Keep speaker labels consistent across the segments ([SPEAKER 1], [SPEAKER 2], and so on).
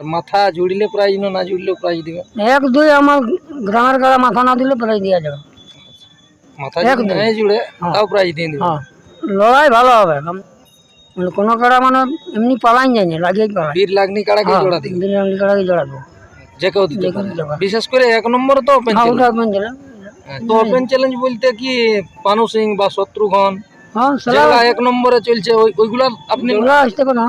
[SPEAKER 1] আর মাথা জুড়িলে প্রাইজ না না জুড়লেও প্রাইজ দিবে?
[SPEAKER 2] এক দুই আমার গ্রামের গাড়া মাথা না দিলে প্রাইজ দেওয়া যাবে।
[SPEAKER 1] মাথা যদি। নাই জুড়ে
[SPEAKER 2] হ্যাঁ।
[SPEAKER 1] তাও প্রাইজ দিয়ে দিবে।
[SPEAKER 2] হ্যাঁ। লড়াই ভালো হবে। মানে কোনো কাড়া মানে এমনি পালাই যায় না লাগিয়ে পালাই।
[SPEAKER 1] বীর লাগনি কাড়াকে জোড়া দিবে।
[SPEAKER 2] বিরিয়ানি কাড়াকে জড়াবো
[SPEAKER 1] যে কেউ দিতে পারে। বিশেষ করে এক নম্বরে তো ওপেন
[SPEAKER 2] হ্যাঁ
[SPEAKER 1] চ্যালেঞ্জ
[SPEAKER 2] ওটা
[SPEAKER 1] তো ওপেন চ্যালেঞ্জ বলতে কি পানু সিং বা শত্রুঘন?
[SPEAKER 2] হ্যাঁ সেটা
[SPEAKER 1] এক নম্বরে চলছে ওই ওইগুলা আপনি
[SPEAKER 2] আসতে পারে না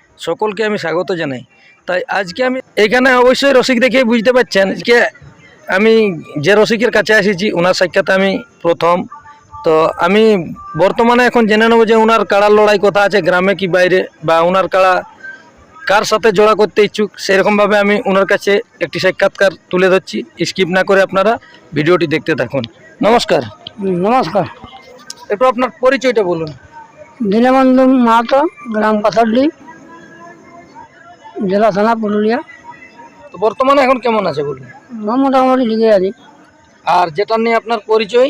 [SPEAKER 1] সকলকে আমি স্বাগত জানাই। তাই আজকে আমি এখানে অবশ্যই রসিক দেখে বুঝতে পারছেন যে আমি যে রসিকের কাছে এসেছি ওনার সাক্ষাতে আমি প্রথম। তো আমি বর্তমানে এখন জেনে নেব যে ওনার কাড়ার লড়াই কথা আছে গ্রামে কি বাইরে বা ওনার কাড়া কার সাথে জোড়া করতে ইচ্ছুক সেরকমভাবে আমি ওনার কাছে একটি সাক্ষাৎকার তুলে ধরছি। স্কিপ না করে আপনারা ভিডিওটি দেখতে থাকুন। নমস্কার।
[SPEAKER 2] নমস্কার।
[SPEAKER 1] একটু আপনার পরিচয়টা বলুন।
[SPEAKER 2] দীনবন্ধু মাহাতো গ্রাম পাথারডি জেলা থানা পুরুলিয়া।
[SPEAKER 1] তো বর্তমানে এখন কেমন আছে বলুন?
[SPEAKER 2] মোটামুটি ঠিকই আছে।
[SPEAKER 1] আর যেটা নিয়ে আপনার পরিচয়?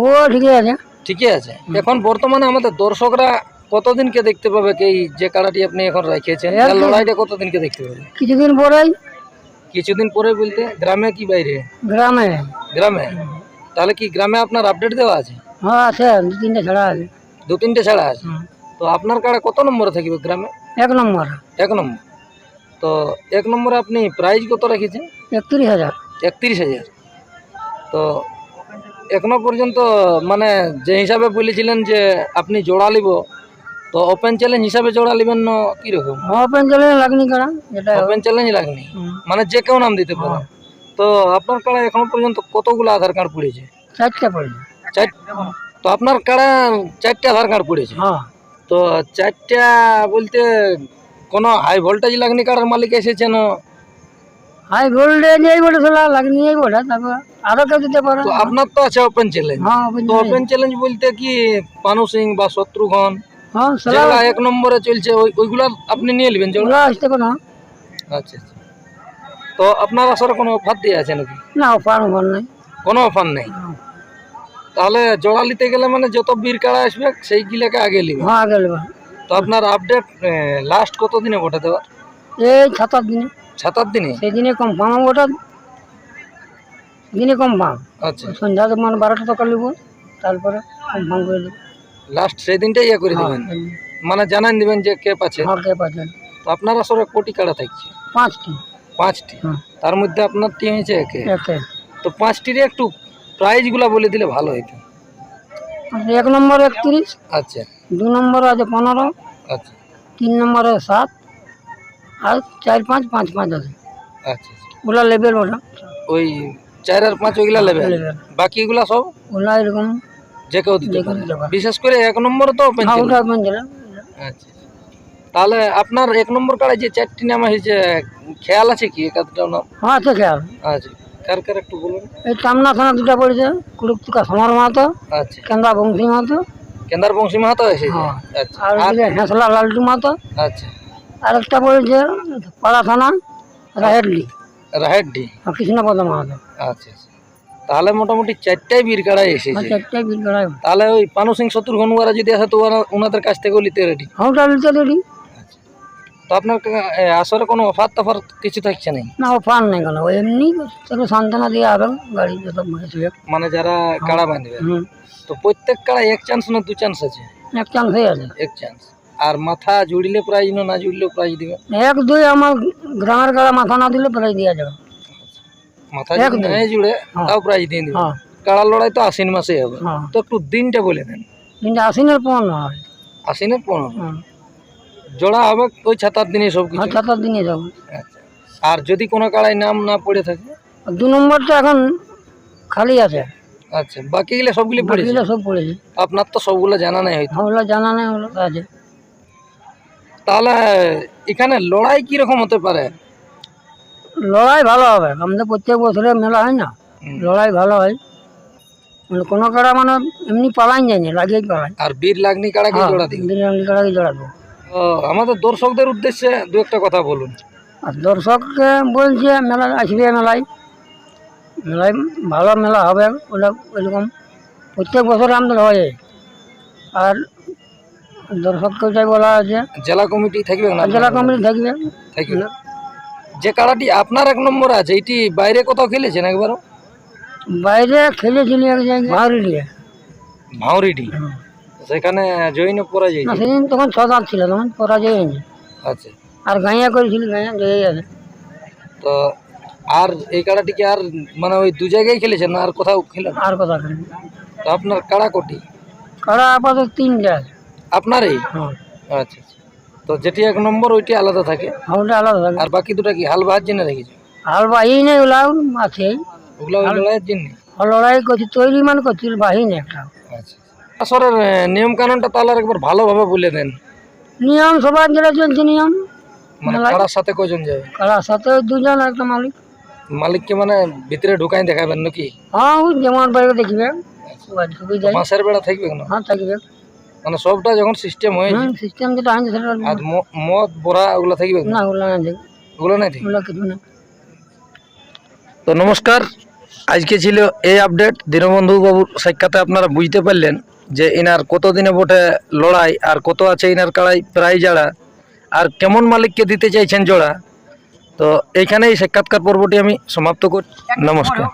[SPEAKER 2] ও ঠিকই আছে।
[SPEAKER 1] ঠিকই আছে। এখন বর্তমানে আমাদের দর্শকরা কতদিনকে দেখতে পাবে এই যে কাড়াটি আপনি এখন রেখেছেন? লড়াইটা কতদিনকে দেখতে পাবে?
[SPEAKER 2] কিছুদিন পরেই।
[SPEAKER 1] কিছুদিন পরে বলতে গ্রামে কি বাইরে?
[SPEAKER 2] গ্রামে।
[SPEAKER 1] গ্রামে? তাহলে কি গ্রামে আপনার আপডেট দেওয়া আছে?
[SPEAKER 2] হ্যাঁ আছে। দু তিনটে ছাড়া আছে।
[SPEAKER 1] দু তিনটে ছাড়া আছে? তো আপনার কাড়া কত নম্বরে থাকবে গ্রামে?
[SPEAKER 2] এক নম্বর।
[SPEAKER 1] এক নম্বর। তো এক নম্বরে আপনি প্রাইজ কত রেখেছেন?
[SPEAKER 2] একত্রিশ হাজার।
[SPEAKER 1] একত্রিশ হাজার। তো এখনও পর্যন্ত মানে যে হিসাবে বলেছিলেন যে আপনি জোড়া লিব তো ওপেন চ্যালেঞ্জ হিসাবে জোড়া লিবেন না কীরকম?
[SPEAKER 2] ওপেন চ্যালেঞ্জ লাগনি কারা এটা
[SPEAKER 1] ওপেন চ্যালেঞ্জ লাগনি। মানে যে কেউ নাম দিতে পারে। তো আপনার কাড়া এখনও পর্যন্ত কতগুলো আধার কার্ড পড়েছে?
[SPEAKER 2] চারটে পড়েছে।
[SPEAKER 1] চার তো আপনার কাড়া চারটে আধার কার্ড পড়েছে।
[SPEAKER 2] হ্যাঁ।
[SPEAKER 1] তো চারটা বলতে কোনো হাই ভোল্টেজ লাগনি কাড়ার মালিক এসেছে না
[SPEAKER 2] হাই ভোল্টেজ এই বলে চলা লাগনি এই বলে তারপর আরও কেউ দিতে পারে।
[SPEAKER 1] তো আপনার তো আছে ওপেন চ্যালেঞ্জ
[SPEAKER 2] হ্যাঁ
[SPEAKER 1] তো ওপেন চ্যালেঞ্জ বলতে কি পানু সিং বা শত্রুঘন
[SPEAKER 2] হ্যাঁ
[SPEAKER 1] যেগুলা এক নম্বরে চলছে ওই ওইগুলা আপনি নিয়ে নেবেন যেগুলো
[SPEAKER 2] আসতে পারে না
[SPEAKER 1] আচ্ছা আচ্ছা। তো আপনার আসলে কোনো অফার দিয়ে আছে নাকি?
[SPEAKER 2] না অফার অফার নেই।
[SPEAKER 1] কোনো অফার নেই? তাহলে জোড়া নিতে গেলে মানে যত বীর কাড়া আসবে সেই গিলাকে আগে নিবে।
[SPEAKER 2] হ্যাঁ আগে নেবে।
[SPEAKER 1] তো আপনার আপডেট লাস্ট কত দিনে ভোটে দেওয়ার?
[SPEAKER 2] এই সাত আট দিনে।
[SPEAKER 1] সাত আট দিনে?
[SPEAKER 2] সেই দিনে কনফার্ম ওটা। দিনে কনফার্ম
[SPEAKER 1] আচ্ছা।
[SPEAKER 2] সন্ধ্যা মানে বারোটা টাকা নেব তারপরে কনফার্ম করে দেবো।
[SPEAKER 1] লাস্ট সেই দিনটাই ইয়ে করে দেবেন?
[SPEAKER 2] হ্যাঁ
[SPEAKER 1] মানে জানান দিবেন যে কে পাচ্ছে।
[SPEAKER 2] হ্যাঁ, কে পাচ্ছেন
[SPEAKER 1] তো আপনার আসলে কোটি কাড়া থাকছে?
[SPEAKER 2] পাঁচটি।
[SPEAKER 1] পাঁচটি?
[SPEAKER 2] হ্যাঁ।
[SPEAKER 1] তার মধ্যে আপনার টিম হয়েছে একে?
[SPEAKER 2] একে।
[SPEAKER 1] তো পাঁচটির একটু প্রাইজগুলো বলে দিলে ভালো হতো
[SPEAKER 2] এক নম্বর একত্রিশ।
[SPEAKER 1] আচ্ছা।
[SPEAKER 2] দু নম্বর আছে পনেরো
[SPEAKER 1] আচ্ছা।
[SPEAKER 2] তিন নম্বরে সাত আর চার পাঁচ পাঁচ পাঁচ আছে।
[SPEAKER 1] আচ্ছা আচ্ছা।
[SPEAKER 2] ওগুলা লেভেল ওটা
[SPEAKER 1] ওই চার আর পাঁচ ওইগুলা নেবে
[SPEAKER 2] level।
[SPEAKER 1] বাকিগুলা সব?
[SPEAKER 2] ওগুলা এরকম
[SPEAKER 1] যে কেউ দিতে। বিশেষ করে এক নম্বরে তো
[SPEAKER 2] হ্যাঁ ওটা
[SPEAKER 1] আচ্ছা তাহলে আপনার এক নম্বর কার্ডে যে চারটি নাম হয়েছে খেয়াল আছে কি? একাধটাও নাম?
[SPEAKER 2] হ্যাঁ আছে খেয়াল।
[SPEAKER 1] আচ্ছা কার কার একটু বলুন।
[SPEAKER 2] এই টামনা থানা দুটা পড়েছে কুড়ুকতুকা সমর মাহাতো
[SPEAKER 1] আচ্ছা।
[SPEAKER 2] কেন্দা বংশী মাহাতো
[SPEAKER 1] কেন্দার বংশী মাহাতো এসেছে
[SPEAKER 2] হ্যাঁ।
[SPEAKER 1] আচ্ছা।
[SPEAKER 2] আর ওদিকে হেঁসলা লালটু মাহাতো।
[SPEAKER 1] আচ্ছা।
[SPEAKER 2] আর একটা পড়েছে পাড়া থানা রাহেডলি
[SPEAKER 1] রাহেড্ডি?
[SPEAKER 2] আর কৃষ্ণপদ মাহাতো।
[SPEAKER 1] আচ্ছা আচ্ছা। তাহলে মোটামুটি চারটাই বীর কাড়াই
[SPEAKER 2] আর
[SPEAKER 1] এসেছে
[SPEAKER 2] চারটে বিল করাই
[SPEAKER 1] তাহলে ওই পানু সিং শত্রুঘ্ন ওরা যদি আসে তো ওরা ওনাদের কাছ থেকেও নিতে রেডি
[SPEAKER 2] হ্যাঁ ওটা নিতে রেডি
[SPEAKER 1] তো আপনার আসলে কোনো অফার টফার কিছু থাকছে না
[SPEAKER 2] না পান নেই কেন। এমনি সান্ত্বনা দিয়ে আবেন গাড়ি যত
[SPEAKER 1] মানে যারা কাড়া বাঁধবে।
[SPEAKER 2] হুম।
[SPEAKER 1] তো প্রত্যেক কাড়া এক চান্স না দু চান্স আছে।
[SPEAKER 2] এক চান্স হয়ে আছে।
[SPEAKER 1] এক চান্স আর মাথা জুড়লে প্রাইজ না না জুড়লেও প্রাইজ দিবে।
[SPEAKER 2] এক দুই আমার গ্রামের গাড়া মাথা না দিলে প্রায় দেওয়া যাবে।
[SPEAKER 1] মাথা যদি। নাই জুড়ে
[SPEAKER 2] হ্যাঁ।
[SPEAKER 1] তাও প্রাইজ দিয়ে দিবে।
[SPEAKER 2] হ্যাঁ।
[SPEAKER 1] কাড়ার লড়াই তো আশ্বিন মাসে হবে।
[SPEAKER 2] হ্যাঁ।
[SPEAKER 1] তো একটু দিনটা বলে দেন।
[SPEAKER 2] কিন্তু আশ্বিনের পনেরো হয়।
[SPEAKER 1] আশ্বিনের পনেরো জোড়া হবে ওই ছাতার দিনে সব কিছু
[SPEAKER 2] আট দিনে যাব।
[SPEAKER 1] আচ্ছা। আর যদি কোনো কাড়ায় নাম না পড়ে থাকে?
[SPEAKER 2] দু নম্বরটা এখন খালি আছে।
[SPEAKER 1] আচ্ছা বাকিগুলো সবগুলি পড়েছে?
[SPEAKER 2] বাকিগুলো সব পড়েছে।
[SPEAKER 1] আপনার তো সবগুলো জানা নাই হয়তো।
[SPEAKER 2] ওগুলো জানা নেই ওগুলো আছে।
[SPEAKER 1] তাহলে এখানে লড়াই কীরকম হতে পারে?
[SPEAKER 2] লড়াই ভালো হবে। আমাদের প্রত্যেক বছরে মেলা হয় না। লড়াই ভালো হয়। মানে কোনো কাড়া মানে এমনি পালাইন যায়নি লাগিয়ে পালায়
[SPEAKER 1] আর বীর লাগনি কাড়া কি জোড়া দিবে?
[SPEAKER 2] বিরিয়ানি কাড়াকে জড়াবো
[SPEAKER 1] ও, আমাদের দর্শকদের উদ্দেশ্যে দু একটা কথা বলুন।
[SPEAKER 2] আর দর্শককে বলছে মেলা আসবে মেলায়। মেলায় ভালো মেলা হবে ওটা ওইরকম। প্রত্যেক বছর আমাদের হয়। আর দর্শককে যাই বলা আছে
[SPEAKER 1] জেলা কমিটি থাকবে না?
[SPEAKER 2] জেলা কমিটি থাকবে।
[SPEAKER 1] থাকবে না। যে কাড়াটি আপনার এক নম্বর আছে এটি বাইরে কোথাও খেলেছেন একবারও?
[SPEAKER 2] বাইরে খেলেছিলি এক জায়গায়। ভাউরি দিয়ে
[SPEAKER 1] ভাউরিটি সেখানে জয়ীনে পরাজয়।
[SPEAKER 2] না সেদিন তখন ছ দাঁত ছিল তখন পরাজয় হয়নি।
[SPEAKER 1] আচ্ছা।
[SPEAKER 2] আর গাঁয়া করেছিলি গাঁয়া জয়ে গেছে।
[SPEAKER 1] তো আর এই কাড়াটিকে আর মানে ওই দু জায়গায় খেলেছেন না আর কোথাও খেলেন?
[SPEAKER 2] আর কথা করে
[SPEAKER 1] তো আপনার কাড়া কোটি?
[SPEAKER 2] কাড়া আপাতত তিনটে আছে।
[SPEAKER 1] আপনারই?
[SPEAKER 2] হ্যাঁ।
[SPEAKER 1] আচ্ছা আচ্ছা। তো যেটি এক নম্বর ওইটি আলাদা থাকে।
[SPEAKER 2] ওটা আলাদা থাকে।
[SPEAKER 1] আর বাকি দুটা কি হাল বাহার জন্য রেখেছে?
[SPEAKER 2] আর বাহি নেই ওলাও আছে।
[SPEAKER 1] ওগুলো ওই লড়াইয়ের জন্য
[SPEAKER 2] লড়াই করছি তৈরি মানে করছি বাহি নেই একটা।
[SPEAKER 1] আচ্ছা আসরের নিয়ম কানুনটা তাহলে একবার ভালোভাবে বলে দেন।
[SPEAKER 2] নিয়ম সবার যেটা চলছে নিয়ম।
[SPEAKER 1] মানে কাড়ার সাথে কজন যাবে
[SPEAKER 2] কাড়ার সাথে দুজন একটা মালিক।
[SPEAKER 1] মালিককে মানে ভিতরে ঢুকাই দেখাবেন নাকি?
[SPEAKER 2] হ্যাঁ ওই যেমন বাইরে দেখবে। ওই ঢুকে
[SPEAKER 1] মাসের বেলা থাকবে না
[SPEAKER 2] হ্যাঁ থাকবে।
[SPEAKER 1] মানে সবটা যখন সিস্টেম
[SPEAKER 2] হুম সিস্টেম যেটা আছে সেটা
[SPEAKER 1] আর ম- মদ বড়া ওগুলো থাকবে না
[SPEAKER 2] না ওগুলো না দেখ
[SPEAKER 1] ওগুলো নাই থাকবে?
[SPEAKER 2] ওগুলো কিছু না
[SPEAKER 1] তো নমস্কার আজকে ছিল এই আপডেট দীনবন্ধু বাবুর সাক্ষাতে আপনারা বুঝতে পারলেন যে ইনার কত দিনে বটে লড়াই আর কত আছে ইনার কাড়াই প্রায় যারা আর কেমন মালিককে দিতে চাইছেন জোড়া? তো এইখানে এই সাক্ষাৎকার পর্বটি আমি সমাপ্ত করি নমস্কার।